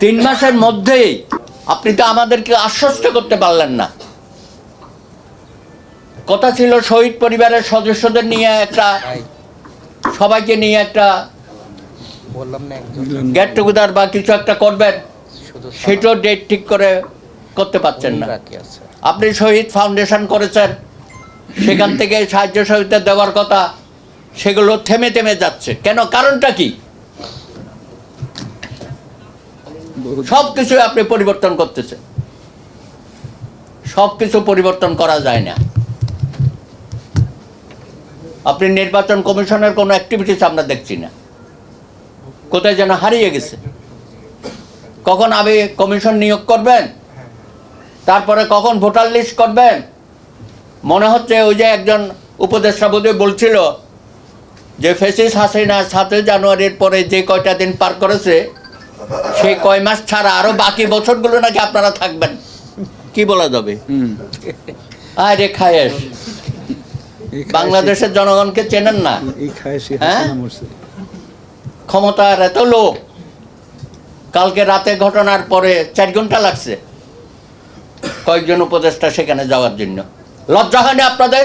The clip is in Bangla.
তিন মাসের মধ্যেই আপনি তো আমাদেরকে আশ্বস্ত করতে পারলেন না। কথা ছিল শহীদ পরিবারের সদস্যদের নিয়ে একটা সবাইকে নিয়ে একটা গেট টুগেদার বা কিছু একটা করবেন সেটাও ডেট ঠিক করে করতে পারছেন না। আপনি শহীদ ফাউন্ডেশন করেছেন সেখান থেকে সাহায্য সহযোগিতা দেওয়ার কথা সেগুলো থেমে থেমে যাচ্ছে। কেন? কারণটা কি? সব কিছু আপনি পরিবর্তন করতেছেন। সব কিছু পরিবর্তন করা যায় না। আপনি নির্বাচন কমিশনের কোনো অ্যাক্টিভিটিস আমরা দেখছি না। কোথায় যেন হারিয়ে গেছে। কখন আপনি কমিশন নিয়োগ করবেন? তারপরে কখন ভোটার লিস্ট করবেন? মনে হচ্ছে ওই যে একজন উপদেষ্টা বোধহয় বলছিল যে ফেসিস হাসিনা সাতই জানুয়ারির পরে যে কয়টা দিন পার করেছে সেই কয় মাস ছাড়া আরও বাকি বছরগুলো নাকি আপনারা থাকবেন। কি বলা যাবে? আরে খায়েশ। এই খায় বাংলাদেশের জনগণকে চেনেন না? হ্যাঁ? ক্ষমতার এত লোক। কালকে রাতে ঘটনার পরে চার ঘণ্টা লাগছে। কয়েকজন উপদেষ্টা সেখানে যাওয়ার জন্য। লজ্জা হয়নি আপনাদের?